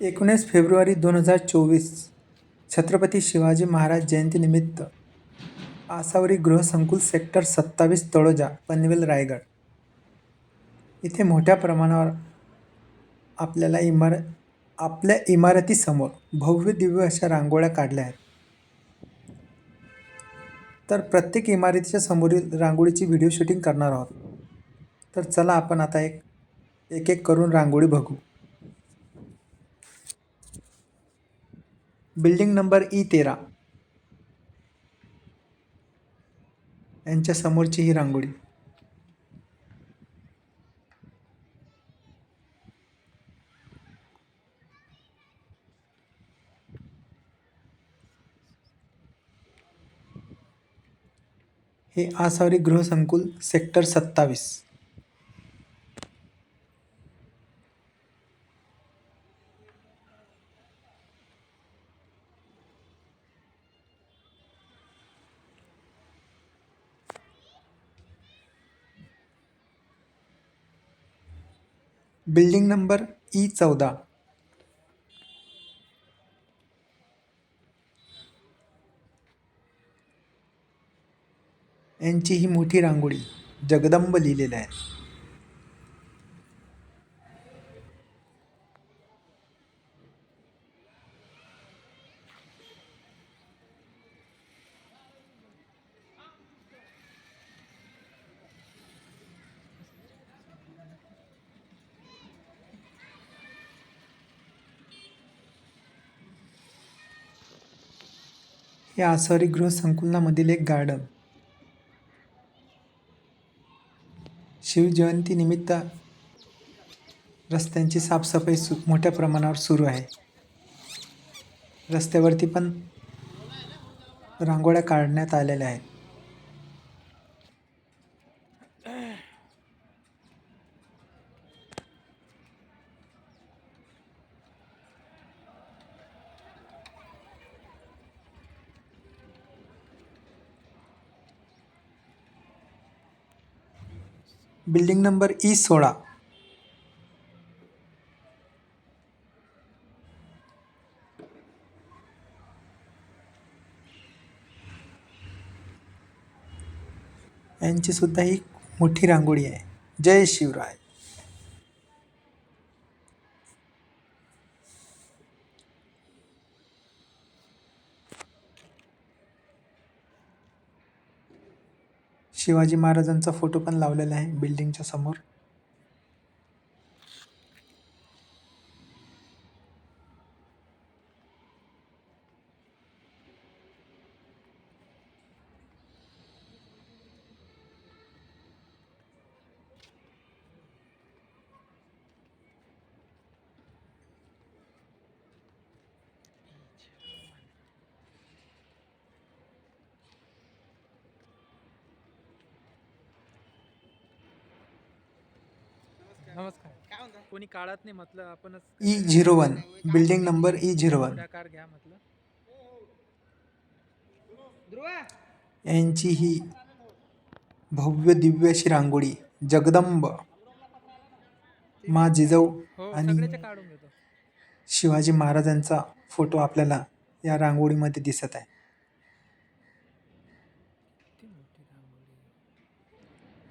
एकोणीस फेब्रुवारी दोन हजार चोवीस छत्रपती शिवाजी महाराज जयंतीनिमित्त आसावरी गृहसंकुल सेक्टर सत्तावीस तळोजा पनवेल रायगड. इथे मोठ्या प्रमाणावर आपल्याला इमार आपल्या इमारतीसमोर भव्य दिव्य अशा रांगोळ्या काढल्या आहेत. तर प्रत्येक इमारतीच्या समोरील रांगोळीची व्हिडिओ शूटिंग करणार आहोत. तर चला आपण आता एक एक एक करून रांगोळी बघू. बिल्डिंग नंबर ई तेरा. यांच्या समोरची ही रांगोळी. हे आसावरी गृहसंकुल सेक्टर सत्तावीस. बिल्डिंग नंबर ई चौदा. यांची ही मोठी रांगोळी जगदंब लिहिलेलं आहे. हे आसरी गृह संकुलनामधील एक गार्डन. शिवजयंतीनिमित्त रस्त्यांची साफसफाई सु मोठ्या प्रमाणावर सुरू आहे. रस्त्यावरती पण रांगोळ्या काढण्यात आलेल्या आहेत. बिल्डिंग नंबर ई सोळा. यांचीसुद्धा ही मोठी रांगोळी आहे. जय शिवराय. शिवाजी महाराजांचा फोटो पण लावलेला आहे बिल्डिंगच्या समोर. काळात नाही म्हटलं आपणच E zero one. Building number E zero one. पुढाकार घ्या म्हटलं. ध्रुवा! यांची ही भव्य दिव्य अशी रांगोळी जगदंब मा जिजाऊ हो आणि सगळ्याचे काढून घेतो. शिवाजी महाराजांचा फोटो आपल्याला या रांगोळीमध्ये दिसत आहे.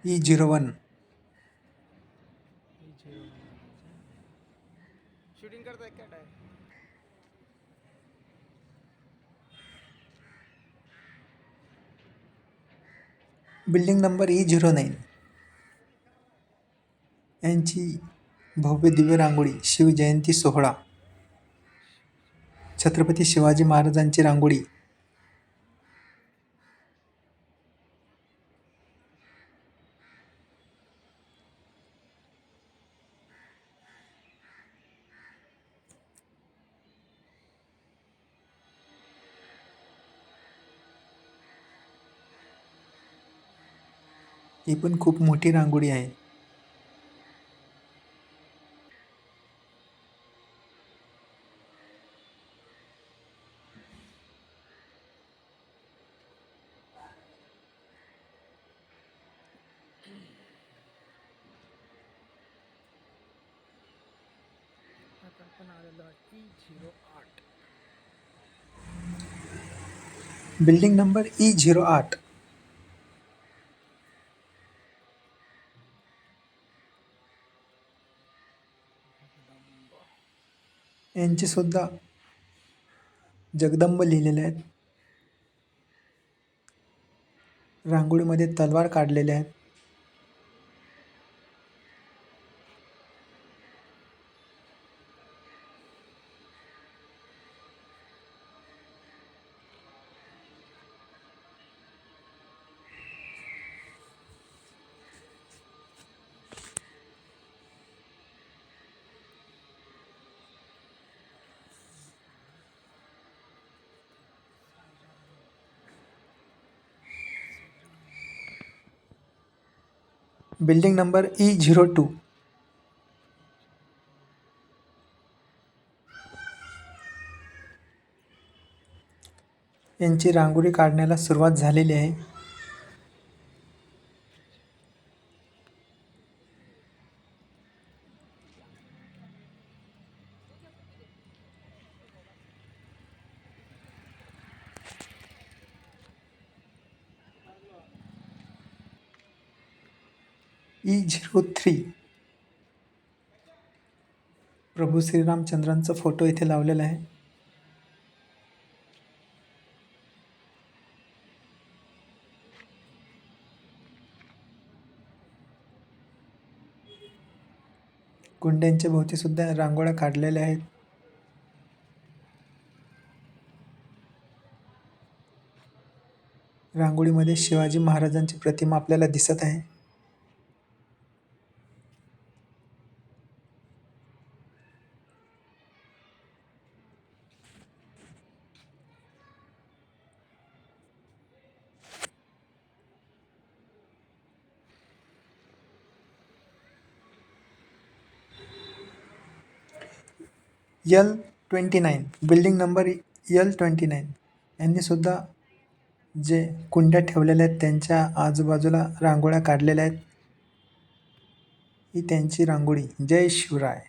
ई झिरो वन शूटिंग करताय काय डाय building number E zero nine. यांची भव्य दिव्य रांगोळी शिवजयंती सोहळा. छत्रपती शिवाजी महाराजांची रांगोळी ही पण खूप मोठी रांगोळी आहे. बिल्डिंग नंबर ई झिरो आठ. यांचेसुद्धा जगदंब लिहिलेले आहेत. रांगोळीमध्ये तलवार काढलेले आहेत. Building number E zero two यांची रांगोळी काढण्याला सुरुवात झालेली आहे. ई थ्री प्रभू श्रीरामचंद्रांचा फोटो इथे लावलेला आहे. गुंड्यांच्या भोवती सुद्धा रांगोळ्या काढलेल्या आहेत. रांगोळीमध्ये शिवाजी महाराजांची प्रतिमा आपल्याला दिसत आहे. L twenty nine. Building number L twenty nine. यांनीसुद्धा जे कुंड्या ठेवलेल्या आहेत त्यांच्या आजूबाजूला रांगोळ्या काढलेल्या आहेत. ही त्यांची रांगोळी. जय Shivray.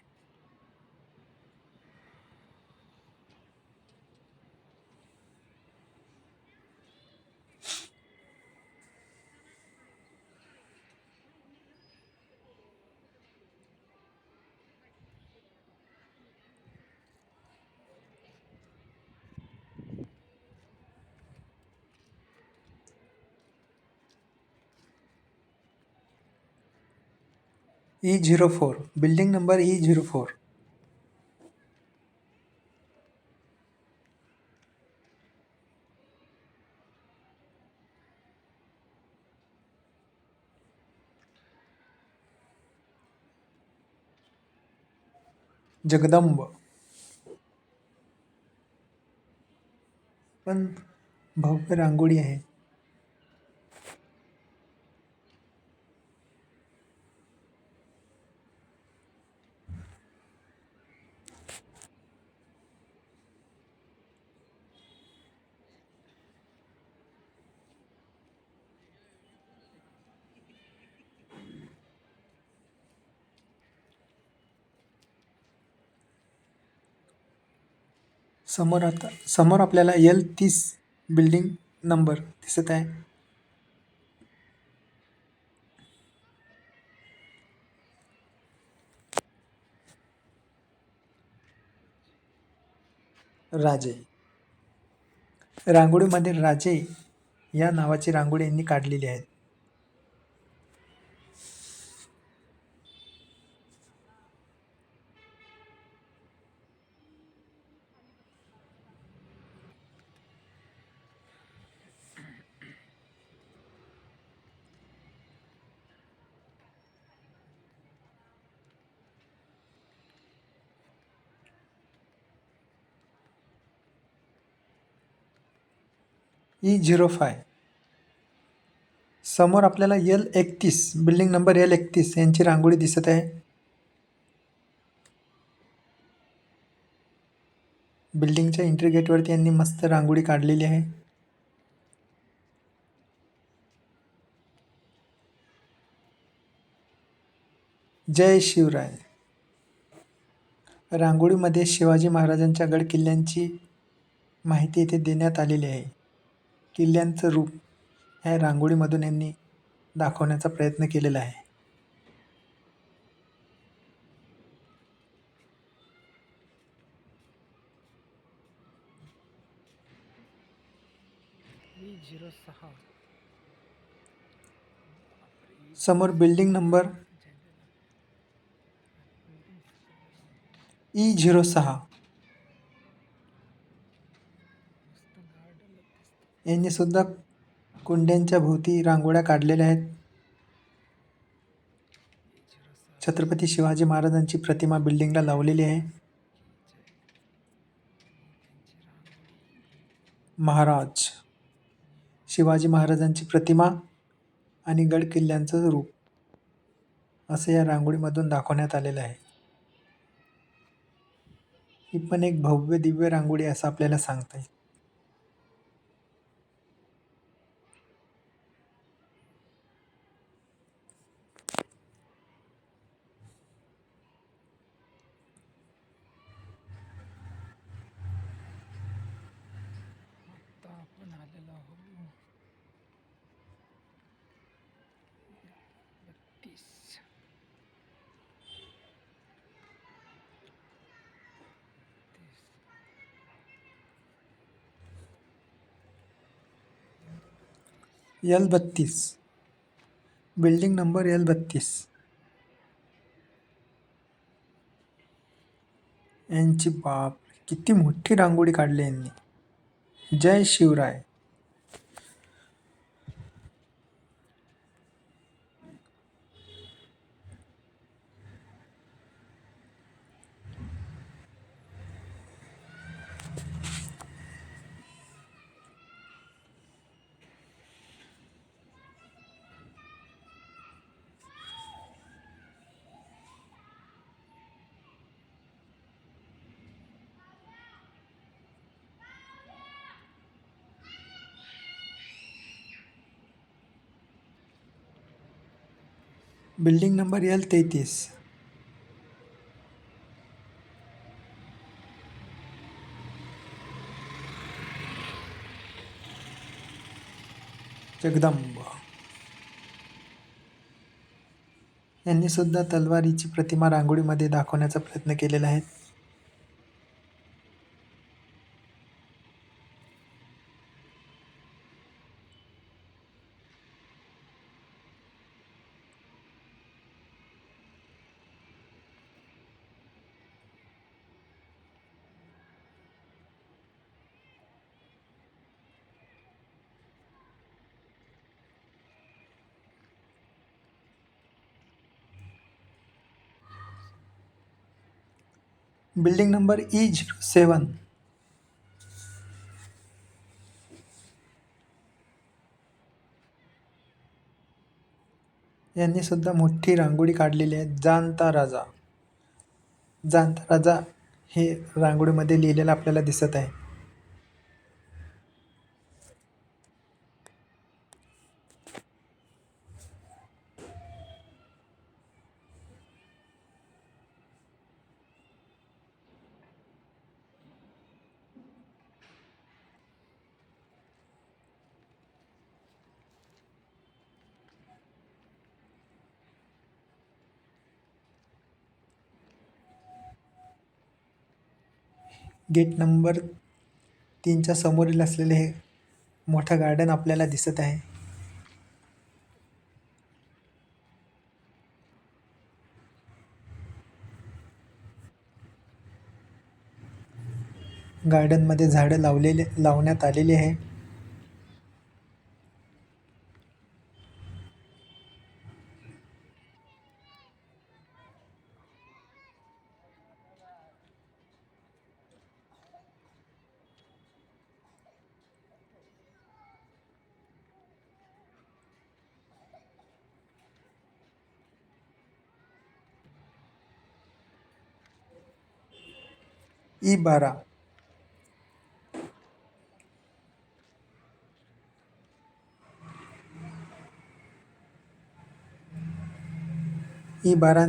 E zero four building number E zero four Jagdamb पण भव्य रांगोळी आहे. समोर आता समोर आपल्याला यल तीस बिल्डिंग नंबर दिसत आहे. राजे. रांगोळीमध्ये राजे या नावाची रांगोळी यांनी काढलेली आहे. ई झिरो फाय समोर आपल्याला यल एकतीस बिल्डिंग नंबर यल एकतीस यांची रांगोळी दिसत आहे. बिल्डिंगच्या एंट्री गेटवरती यांनी मस्त रांगोळी काढलेली आहे. जय शिवराय. रांगोळीमध्ये शिवाजी महाराजांच्या गड किल्ल्यांची माहिती इथे देण्यात आलेली आहे. किल्ल्यांचं रूप ह्या रांगोळीमधून यांनी दाखवण्याचा प्रयत्न केलेला आहे. समोर बिल्डिंग नंबर ई झिरो सहा. यांनी सुद्धा कुंड्यांच्या भोवती रांगोळ्या काढलेल्या आहेत. छत्रपती शिवाजी महाराजांची प्रतिमा बिल्डिंगला लावलेली आहे. महाराज. शिवाजी महाराजांची प्रतिमा आणि गड किल्ल्यांचं रूप असं या रांगोळीमधून दाखवण्यात आलेलं आहे. ही पण एक भव्य दिव्य रांगोळी असं आपल्याला सांगता येईल आता आपण आलेलो आहोत बत्तीस एल बत्तीस. बिल्डिंग नंबर एल बत्तीस. यांची बाप किती मोठी रांगोळी काढली यांनी. जय शिवराय. बिल्डिंग नंबर एल तेहतीस. जगदंब. यांनी सुद्धा तलवारीची प्रतिमा रांगोळीमध्ये दाखवण्याचा प्रयत्न केलेला आहे. Building number E zero seven. यांनी सुद्धा मोठी रांगोळी काढलेली आहे जाणता राजा. जाणता राजा हे रांगोळीमध्ये लिहिलेलं आपल्याला दिसत आहे. गेट नंबर तीनच्या समोरील असलेले हे मोठं गार्डन आपल्याला दिसत आहे. गार्डनमध्ये झाडं लावलेले लावण्यात आलेली आहे. ई बारा ई बारा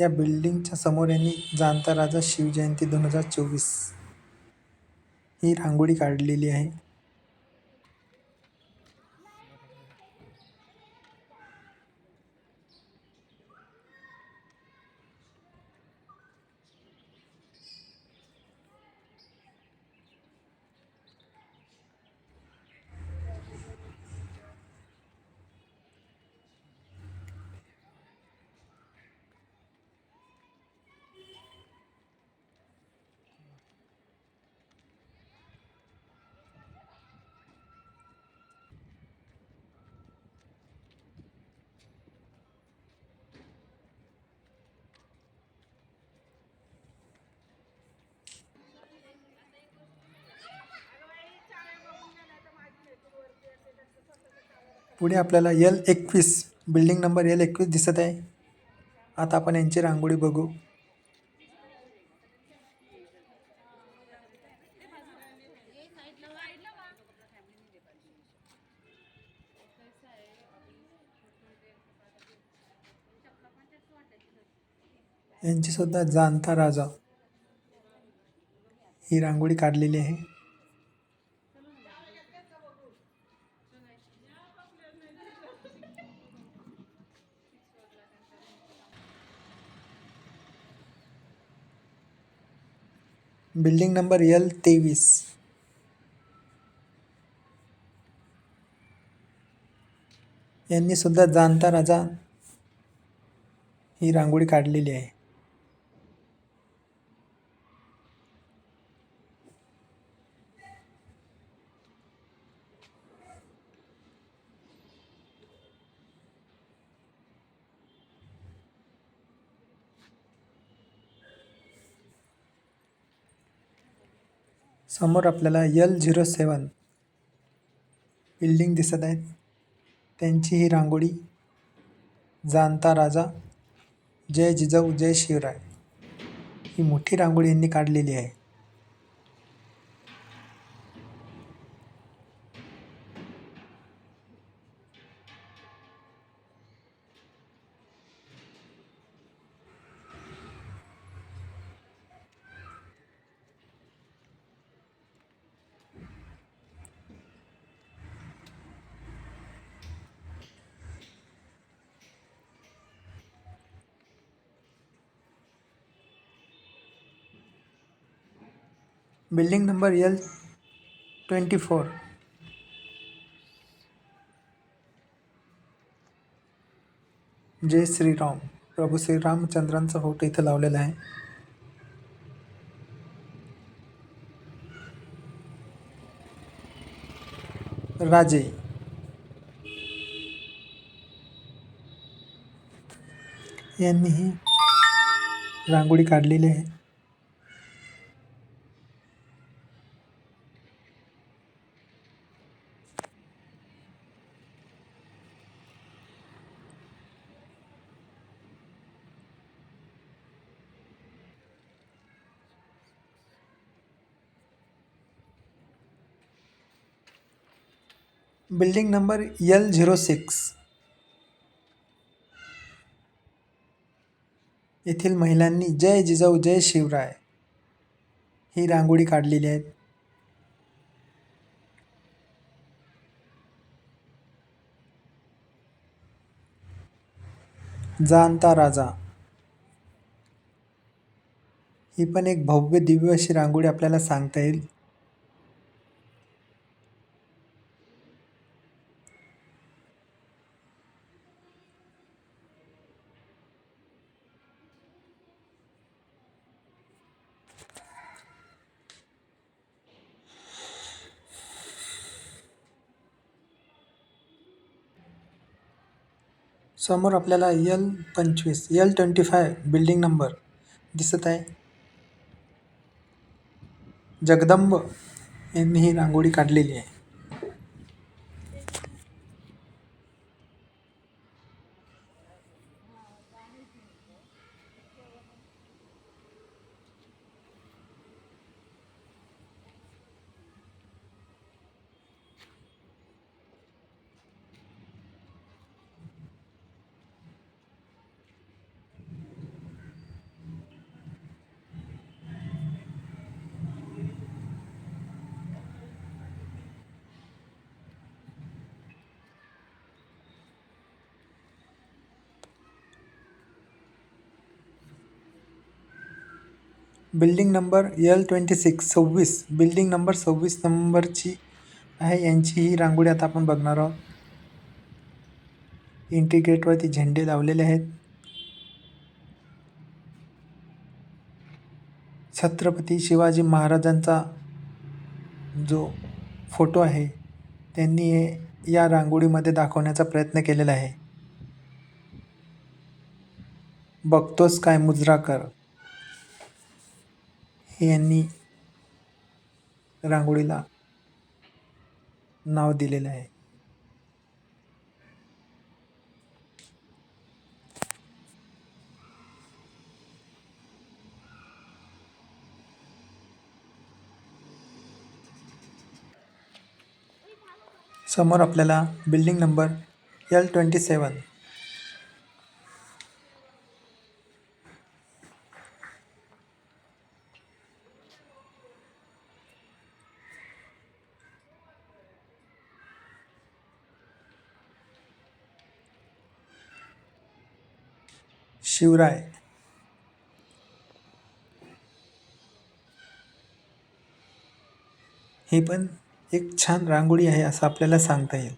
या बिल्डिंगच्या समोर यांनी जाणता राजा शिवजयंती दोन हजार चोवीस. ही रांगोळी काढलेली आहे. पुढे आपल्याला एल एकवीस बिल्डिंग नंबर एल एकवीस दिसत आहे. आता आपण यांची रांगोळी बघू. यांची सुद्धा जाणता राजा. ही रांगोळी काढलेली आहे. बिल्डिंग नंबर एल तेवीस. यांनी सुद्धा जाणता राजा ही रांगोळी काढलेली आहे. समोर आपल्याला यल झिरो सेवन बिल्डिंग दिसत आहेत त्यांची ही रांगोळी जाणता राजा जय जिजाऊ जय शिवराय. ही मोठी रांगोळी यांनी काढलेली आहे. Building number L twenty four. जय श्रीराम. प्रभू श्रीरामचंद्रांचा फोटो इथं लावलेला आहे. राजे. यांनी ही रांगोळी काढलेली आहे. Building number L zero six. येथील महिलांनी जय जिजाऊ जय शिवराय ही रांगोळी काढलेली आहे जाणता राजा. ही पण एक भव्य दिव्य अशी रांगोळी आपल्याला सांगता येईल. समोर आपल्याला यल पंचवीस L twenty five building number दिसत आहे. जगदंब यांनी ही रांगोळी काढलेली आहे. Building number L twenty six सव्वीस. बिल्डिंग नंबर सव्वीस नंबरची आहे यांची ही रांगोळी आता आपण बघणार आहोत. एंट्री गेटवरती झेंडे लावलेले आहेत. छत्रपती शिवाजी महाराजांचा जो फोटो आहे त्यांनी या रांगोळीमध्ये दाखवण्याचा प्रयत्न केलेला आहे. बघतोस काय मुजरा कर यांनी रांगोळीला नाव दिलेलं आहे. समोर आपल्याला building number L twenty seven Shivray. हे पण एक छान रांगोळी आहे असं आपल्याला सांगता येईल.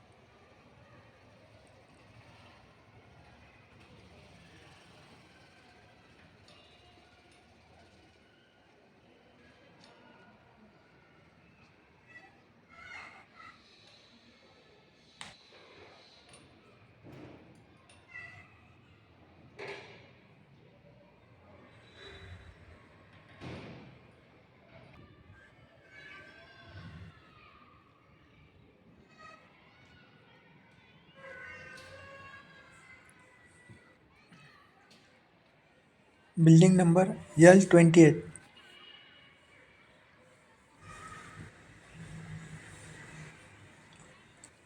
Building number L twenty eight.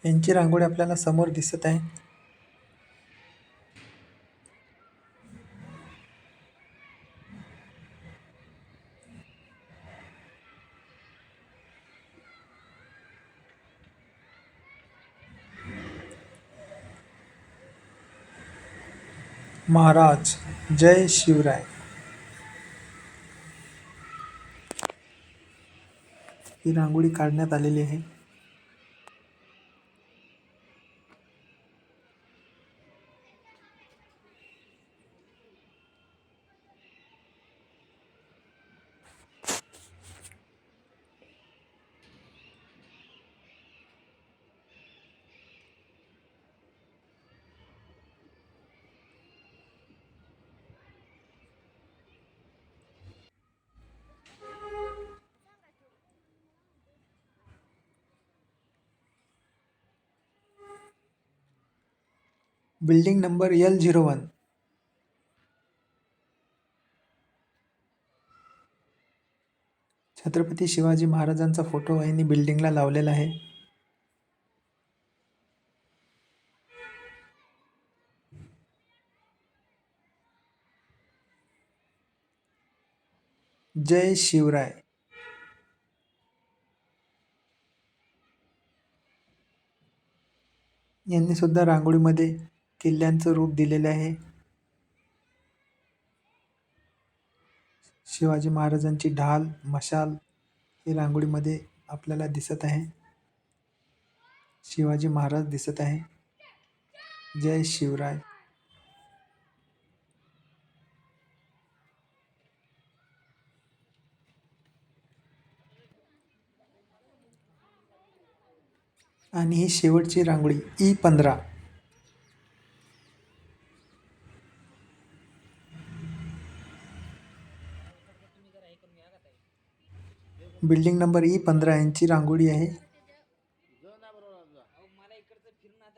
यांची रांगोळी आपल्याला समोर दिसत आहे. महाराज. जय शिवराय. ही रांगोळी काढण्यात आलेली आहे. Building number L zero one. Chhatrapati Shivaji महाराजांचा फोटो यांनी बिल्डिंगला लावलेला आहे. जय शिवराय. यांनी सुद्धा रांगोळीमध्ये किल्ल्यांचं रूप दिलेलं आहे. शिवाजी महाराजांची ढाल मशाल ही रांगोळीमध्ये आपल्याला दिसत आहे. शिवाजी महाराज दिसत आहे. जय शिवराय. आणि ही शेवटची रांगोळी ई पंधरा. बिल्डिंग नंबर ई पंधरा यांची रांगोळी आहे.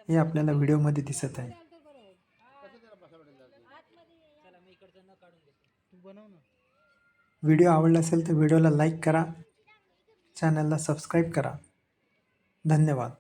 हे आपल्याला व्हिडिओमध्ये दिसत आहे. व्हिडिओ आवडला असेल तर व्हिडिओला लाईक करा. चॅनलला सबस्क्राईब करा. धन्यवाद.